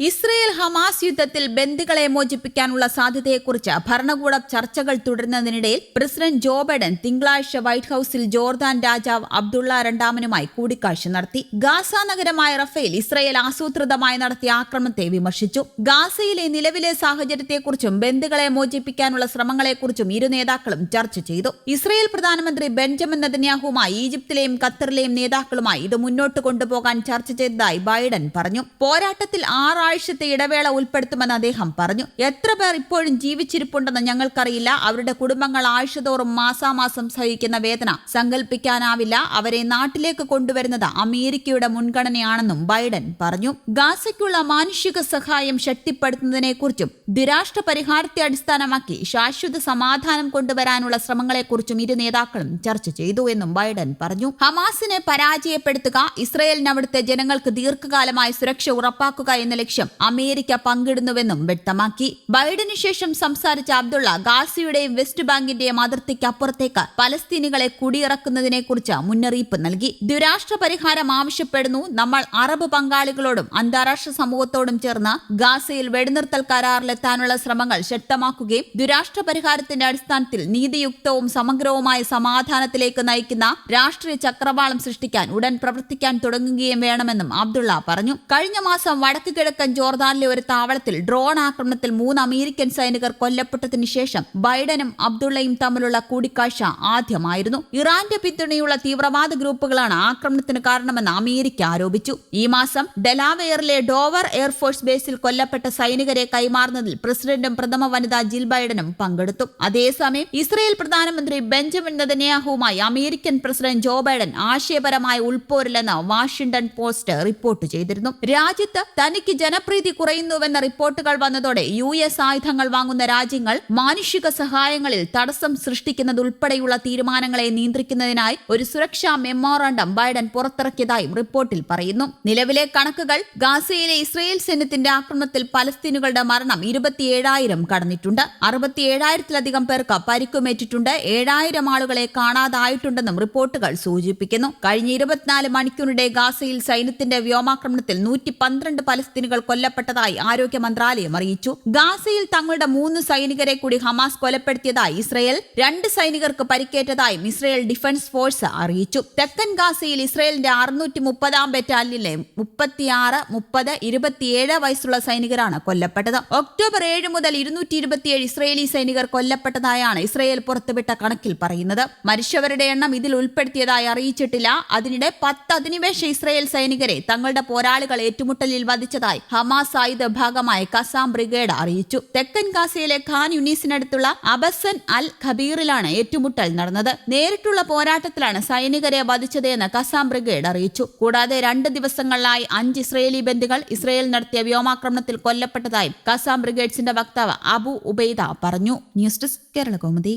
Israel Hamas യുദ്ധത്തിൽ ബന്ദികളെ മോചിപ്പിക്കാനുള്ള സാധ്യതയെക്കുറിച്ച് ഭരണകൂട ചർച്ചകൾ തുടരുന്നതിനിടയിൽ പ്രസിഡന്റ് ജോ ബൈഡൻ തിങ്കളാഴ്ച വൈറ്റ് ഹൌസിൽ ജോർദാൻ രാജാവ് അബ്ദുള്ള രണ്ടാമനുമായി കൂടിക്കാഴ്ച നടത്തി. ഗാസ നഗരമായ റഫേൽ ഇസ്രയേൽ ആസൂത്രിതമായി നടത്തിയ ആക്രമണത്തെ വിമർശിച്ചു. ഗാസയിലെ നിലവിലെ സാഹചര്യത്തെക്കുറിച്ചും ബന്ദികളെ മോചിപ്പിക്കാനുള്ള ശ്രമങ്ങളെക്കുറിച്ചും ഇരു നേതാക്കളും ചർച്ച ചെയ്തു. ഇസ്രയേൽ പ്രധാനമന്ത്രി ബെഞ്ചമിൻ നെതന്യാഹുമായി ഈജിപ്തിലെയും ഖത്തറിലെയും നേതാക്കളുമായി ഇത് മുന്നോട്ട് കൊണ്ടുപോകാൻ ചർച്ച ചെയ്തതായി ബൈഡൻ പറഞ്ഞു. പോരാട്ടത്തിൽ ആറാഴ്ചത്തെ ഇടവേള ഉൾപ്പെടുത്തുമെന്ന് അദ്ദേഹം പറഞ്ഞു. എത്ര പേർ ഇപ്പോഴും ജീവിച്ചിരിപ്പുണ്ടെന്ന് ഞങ്ങൾക്കറിയില്ല. അവരുടെ കുടുംബങ്ങൾ ആഴ്ചതോറും മാസാമാസം സഹിക്കുന്ന വേദന സങ്കല്പിക്കാനാവില്ല അവരെ നാട്ടിലേക്ക് കൊണ്ടുവരുന്നത് അമേരിക്കയുടെ മുൻഗണനയാണെന്നും ബൈഡൻ പറഞ്ഞു. ഗാസയ്ക്കുള്ള മാനുഷിക സഹായം ശക്തിപ്പെടുത്തുന്നതിനെക്കുറിച്ചും ദുരാഷ്ട്ര പരിഹാരത്തെ അടിസ്ഥാനമാക്കി ശാശ്വത സമാധാനം കൊണ്ടുവരാനുള്ള ശ്രമങ്ങളെക്കുറിച്ചും ഇരു നേതാക്കളും ചർച്ച ചെയ്തു എന്നും ബൈഡൻ പറഞ്ഞു. ഹമാസിനെ പരാജയപ്പെടുത്തുക ഇസ്രയേലിന് അവിടുത്തെ ജനങ്ങൾക്ക് ദീർഘകാലമായി സുരക്ഷ ഉറപ്പാക്കുക എന്ന ലക്ഷ്യം അമേരിക്ക പങ്കിടുന്നുവെന്നും വ്യക്തമാക്കി. ബൈഡന് ശേഷം സംസാരിച്ച അബ്ദുള്ള ഗാസിയുടെയും വെസ്റ്റ് ബാങ്കിന്റെയും അതിർത്തിക്ക് അപ്പുറത്തേക്ക് പലസ്തീനികളെ കുടിയിറക്കുന്നതിനെക്കുറിച്ച് മുന്നറിയിപ്പ് നൽകി. ദുരാഷ്ട്ര പരിഹാരം ആവശ്യപ്പെടുന്നു. നമ്മൾ അറബ് പങ്കാളികളോടും അന്താരാഷ്ട്ര സമൂഹത്തോടും ചേർന്ന് ഗാസയിൽ വെടിനിർത്തൽ കരാറിലെത്താനുള്ള ശ്രമങ്ങൾ ശക്തമാക്കുകയും ദുരാഷ്ട്ര പരിഹാരത്തിന്റെ അടിസ്ഥാനത്തിൽ നീതിയുക്തവും സമഗ്രവുമായ സമാധാനത്തിലേക്ക് നയിക്കുന്ന രാഷ്ട്രീയ ചക്രവാളം സൃഷ്ടിക്കാൻ ഉടൻ പ്രവർത്തിക്കാൻ തുടങ്ങുകയും വേണമെന്നും അബ്ദുള്ള പറഞ്ഞു. കഴിഞ്ഞ മാസം വടക്ക് ജോർദാനിലെ ഒരു താവളത്തിൽ ഡ്രോൺ ആക്രമണത്തിൽ മൂന്ന് അമേരിക്കൻ സൈനികർ കൊല്ലപ്പെട്ടതിന് ശേഷം ബൈഡനും അബ്ദുള്ളയും തമ്മിലുള്ള കൂടിക്കാഴ്ച ആദ്യമായിരുന്നു. ഇറാന്റെ പിന്തുണയുള്ള തീവ്രവാദ ഗ്രൂപ്പുകളാണ് ആക്രമണത്തിന് കാരണമെന്ന് അമേരിക്ക ആരോപിച്ചു. ഈ മാസം ഡെലാവെയറിലെ ഡോവർ എയർഫോഴ്സ് ബേസിൽ കൊല്ലപ്പെട്ട സൈനികരെ കൈമാറുന്നതിൽ പ്രസിഡന്റും പ്രഥമ വനിതാ ജിൽ ബൈഡനും പങ്കെടുത്തു. അതേസമയം ഇസ്രയേൽ പ്രധാനമന്ത്രി ബെഞ്ചമിൻ നെതന്യാഹുവുമായി അമേരിക്കൻ പ്രസിഡന്റ് ജോ ബൈഡൻ ആശയപരമായ ഉൾപ്പോരില്ലെന്ന് വാഷിംഗ്ടൺ പോസ്റ്റ് റിപ്പോർട്ട് ചെയ്തിരുന്നു. രാജ്യത്ത് തനിക്ക് ജനപ്രീതി കുറയുന്നുവെന്ന റിപ്പോർട്ടുകൾ വന്നതോടെ യു എസ് ആയുധങ്ങൾ വാങ്ങുന്ന രാജ്യങ്ങൾ മാനുഷിക സഹായങ്ങളിൽ തടസ്സം സൃഷ്ടിക്കുന്നതുൾപ്പെടെയുള്ള തീരുമാനങ്ങളെ നിയന്ത്രിക്കുന്നതിനായി ഒരു സുരക്ഷാ മെമ്മോറാണ്ടം ബൈഡൻ പുറത്തിറക്കിയതായും റിപ്പോർട്ടിൽ പറയുന്നു. നിലവിലെ കണക്കുകൾ ഗാസയിലെ ഇസ്രയേൽ സൈന്യത്തിന്റെ ആക്രമണത്തിൽ പലസ്തീനുകളുടെ മരണം ഇരുപത്തിയേഴായിരം കടന്നിട്ടുണ്ട്. അറുപത്തിയേഴായിരത്തിലധികം പേർക്ക് പരിക്കുമേറ്റിട്ടുണ്ട്. ഏഴായിരം ആളുകളെ കാണാതായിട്ടുണ്ടെന്നും റിപ്പോർട്ടുകൾ സൂചിപ്പിക്കുന്നു. കഴിഞ്ഞ ഇരുപത്തിനാല് മണിക്കൂറിടെ ഗാസയിൽ സൈന്യത്തിന്റെ വ്യോമാക്രമണത്തിൽ നൂറ്റി പന്ത്രണ്ട് പലസ്തീനുകൾ കൊല്ലപ്പെട്ടതായി ആരോഗ്യ മന്ത്രാലയം അറിയിച്ചു. ഗാസയിൽ തങ്ങളുടെ മൂന്ന് സൈനികരെ കൂടി ഹമാസ് കൊലപ്പെടുത്തിയതായി ഇസ്രയേൽ രണ്ട് സൈനികർക്ക് പരിക്കേറ്റതായും ഇസ്രയേൽ ഡിഫൻസ് ഫോഴ്സ് അറിയിച്ചു. തെക്കൻ ഗാസയിൽ ഇസ്രയേലിന്റെ അറുന്നൂറ്റി മുപ്പതാം ബറ്റാലിയനിലെ മുപ്പത്തിയാറ് മുപ്പത് ഇരുപത്തിയേഴ് വയസ്സുള്ള സൈനികരാണ് കൊല്ലപ്പെട്ടത്. ഒക്ടോബർ ഏഴ് മുതൽ ഇരുന്നൂറ്റി ഇരുപത്തിയേഴ് ഇസ്രയേലി സൈനികർ കൊല്ലപ്പെട്ടതായാണ് ഇസ്രയേൽ പുറത്തുവിട്ട കണക്കിൽ പറയുന്നത്. മരിച്ചവരുടെ എണ്ണം ഇതിൽ ഉൾപ്പെടുത്തിയതായി അറിയിച്ചിട്ടില്ല. അതിനിടെ പത്ത് അധിനിവേശ ഇസ്രയേൽ സൈനികരെ തങ്ങളുടെ പോരാളികൾ ഏറ്റുമുട്ടലിൽ വധിച്ചതായി ഹമാസ് ആയുധ ഭാഗമായ കസാം ബ്രിഗേഡ് അറിയിച്ചു. തെക്കൻ ഗാസയിലെ ഖാൻ യുനീസിനടുത്തുള്ള അബസൻ അൽ ഖബീറിലാണ് ഏറ്റുമുട്ടൽ നടന്നത്. നേരിട്ടുള്ള പോരാട്ടത്തിലാണ് സൈനികരെ വധിച്ചതെന്ന് കസാം ബ്രിഗേഡ് അറിയിച്ചു. കൂടാതെ രണ്ട് ദിവസങ്ങളിലായി അഞ്ച് ഇസ്രയേലി ബന്ദികൾ ഇസ്രയേൽ നടത്തിയ വ്യോമാക്രമണത്തിൽ കൊല്ലപ്പെട്ടതായും കസാം ബ്രിഗേഡ്സിന്റെ വക്താവ് അബു ഉബൈദ പറഞ്ഞു. News desk Kerala Kaumudi.